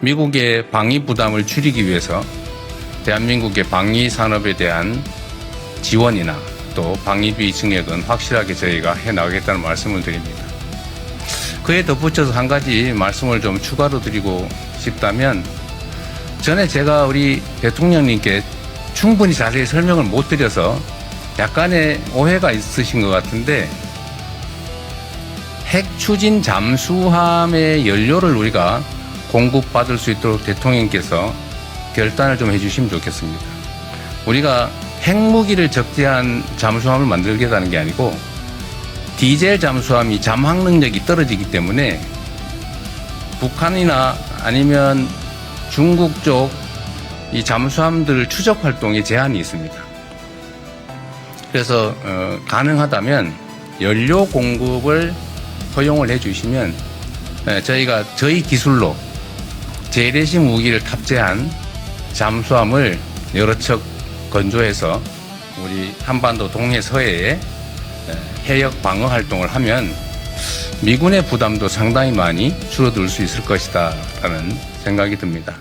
미국의 방위 부담을 줄이기 위해서 대한민국의 방위 산업에 대한 지원이나 또 방위비 증액은 확실하게 저희가 해 나가겠다는 말씀을 드립니다. 그에 덧붙여서 한 가지 말씀을 좀 추가로 드리고 싶다면 전에 제가 우리 대통령님께 충분히 자세히 설명을 못 드려서 약간의 오해가 있으신 것 같은데 핵 추진 잠수함의 연료를 우리가 공급받을 수 있도록 대통령께서 결단을 좀 해주시면 좋겠습니다. 우리가 핵무기를 적재한 잠수함을 만들겠다는 게 아니고 디젤 잠수함이 잠항 능력이 떨어지기 때문에 북한이나 아니면 중국 쪽 이 잠수함들 추적 활동에 제한이 있습니다. 그래서 어, 가능하다면 연료 공급을 허용을 해주시면 에, 저희가 저희 기술로 재래식 무기를 탑재한 잠수함을 여러 척 건조해서 우리 한반도 동해 서해에 에, 해역 방어 활동을 하면 미군의 부담도 상당히 많이 줄어들 수 있을 것이다라는 생각이 듭니다.